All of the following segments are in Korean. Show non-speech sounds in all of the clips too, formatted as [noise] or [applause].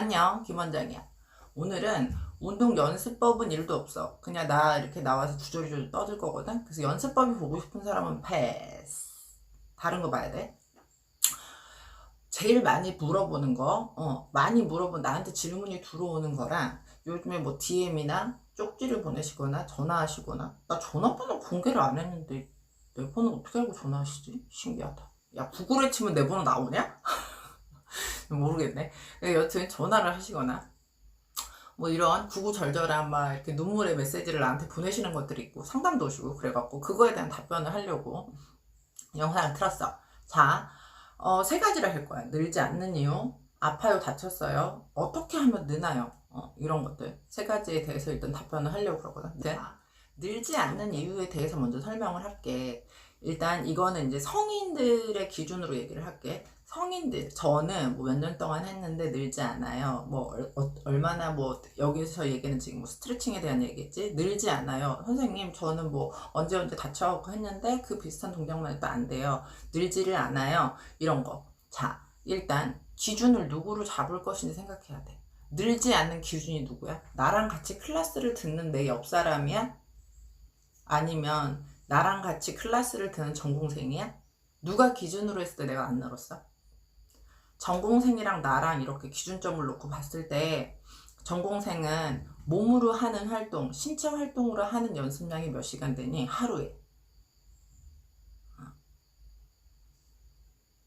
안녕 김원장이야. 오늘은 운동 연습법은 일도 없어. 그냥 나 이렇게 나와서 주저리주저 떠들 거거든. 그래서 연습법이 보고 싶은 사람은 패스. 다른 거 봐야 돼. 제일 많이 물어보는 거 어, 많이 물어본 나한테 질문이 들어오는 거랑 요즘에 뭐 DM이나 쪽지를 보내시거나 전화하시거나. 나 전화번호 공개를 안 했는데 내 번호 어떻게 알고 전화하시지? 신기하다. 야 구글에 치면 내 번호 나오냐? [laughs] 모르겠네. 네, 여튼 전화를 하시거나 뭐 이런 구구절절한 막 이렇게 눈물의 메시지를 나한테 보내시는 것들이 있고 상담도 오시고 그래갖고 그거에 대한 답변을 하려고 영상을 틀었어. 자, 어, 세 가지를 할 거야. 늘지 않는 이유, 아파요, 다쳤어요, 어떻게 하면 느나요? 어, 이런 것들 세 가지에 대해서 일단 답변을 하려고 그러거든. 이제 늘지 않는 이유에 대해서 먼저 설명을 할게. 일단 이거는 이제 성인들의 기준으로 얘기를 할게. 성인들 저는 뭐 몇 년 동안 했는데 늘지 않아요. 뭐 얼, 어, 얼마나 뭐 여기서 얘기는 지금 뭐 스트레칭에 대한 얘기겠지. 늘지 않아요. 선생님 저는 뭐 언제 언제 다쳐갖고 했는데 그 비슷한 동작만 해도 안 돼요. 늘지를 않아요. 이런 거. 자 일단 기준을 누구로 잡을 것인지 생각해야 돼. 늘지 않는 기준이 누구야? 나랑 같이 클래스를 듣는 내 옆 사람이야? 아니면 나랑 같이 클래스를 듣는 전공생이야? 누가 기준으로 했을 때 내가 안 늘었어? 전공생이랑 나랑 이렇게 기준점을 놓고 봤을 때 전공생은 몸으로 하는 활동, 신체 활동으로 하는 연습량이 몇 시간 되니? 하루에. 어.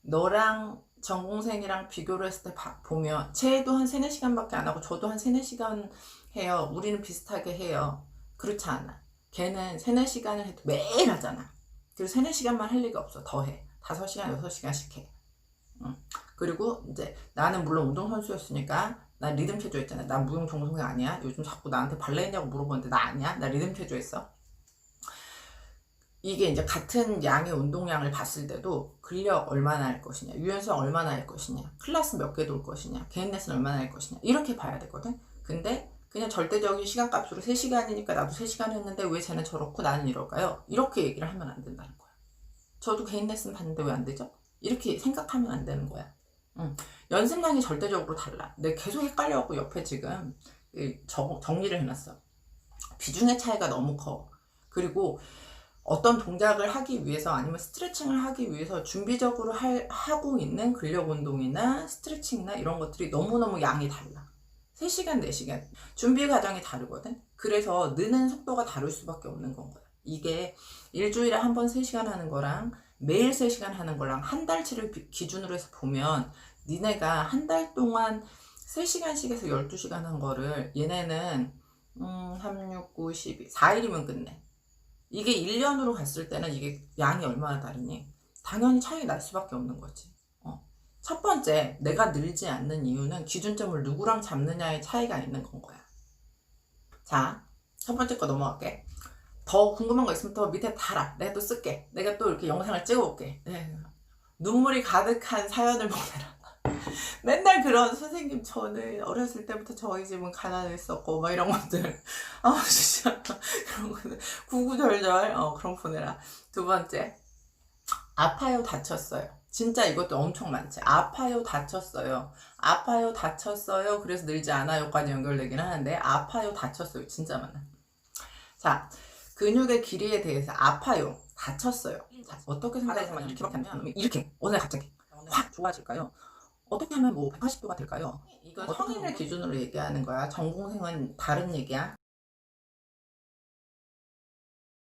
너랑 전공생이랑 비교를 했을 때 봐- 보면 쟤도 한 3, 4시간밖에 안 하고 저도 한 3, 4시간 해요. 우리는 비슷하게 해요. 그렇지 않아. 걔는 3, 4시간을 해도 매일 하잖아. 그래서 3, 4시간만 할 리가 없어. 더 해. 5시간, 6시간씩 해. 응. 그리고 이제 나는 물론 운동선수였으니까 나 리듬 체조 했잖아. 나 무용 전공생 아니야. 요즘 자꾸 나한테 발레 했냐고 물어보는데 나 아니야. 나 리듬 체조 했어. 이게 이제 같은 양의 운동량을 봤을 때도 근력 얼마나 할 것이냐, 유연성 얼마나 할 것이냐, 클래스 몇 개 돌 것이냐, 개인 레슨 얼마나 할 것이냐 이렇게 봐야 되거든. 근데 그냥 절대적인 시간값으로 3시간이니까 나도 3시간 했는데 왜 쟤는 저렇고 나는 이럴까요? 이렇게 얘기를 하면 안 된다는 거야. 저도 개인 레슨 봤는데 왜 안 되죠? 이렇게 생각하면 안 되는 거야. 응. 연습량이 절대적으로 달라. 내가 계속 헷갈려갖고 옆에 지금 이 정, 정리를 해놨어. 비중의 차이가 너무 커. 그리고 어떤 동작을 하기 위해서 아니면 스트레칭을 하기 위해서 준비적으로 할, 하고 있는 근력 운동이나 스트레칭이나 이런 것들이 너무너무 양이 달라. 3시간, 4시간. 준비 과정이 다르거든? 그래서 느는 속도가 다를 수밖에 없는 건 거야. 이게 일주일에 한 번 3시간 하는 거랑 매일 3시간 하는 거랑 한 달치를 비- 기준으로 해서 보면 니네가 한 달 동안 3시간씩 해서 12시간 한 거를 얘네는 음, 3, 6, 9, 12, 4일이면 끝내. 이게 1년으로 갔을 때는 이게 양이 얼마나 다르니? 당연히 차이가 날 수밖에 없는 거지. 어. 첫 번째, 내가 늘지 않는 이유는 기준점을 누구랑 잡느냐의 차이가 있는 건 거야. 자, 첫 번째 거 넘어갈게. 더 궁금한 거 있으면 더 밑에 달아. 내가 또 쓸게. 내가 또 이렇게 영상을 찍어올게. 네. 눈물이 가득한 사연을 보내라. [laughs] 맨날 그런 선생님 저는 어렸을 때부터 저희 집은 가난했었고 막 이런 것들. 아 진짜. [laughs] 그런 거는 구구절절. 어 그런 거 보내라. 두 번째. 아파요 다쳤어요. 진짜 이것도 엄청 많지. 아파요 다쳤어요. 아파요 다쳤어요. 그래서 늘지 않아요까지 연결되긴 하는데 아파요 다쳤어요. 진짜 많아. 자 근육의 길이에 대해서 아파요 다쳤어요 자, 어떻게 생각하면 이렇게밖에 안 되면 이렇게 어느 날 갑자기 확 좋아질까요? 어떻게 하면 뭐 180도가 될까요? 이건 성인을 기준으로 얘기하는 거야. 전공생은 다른 얘기야.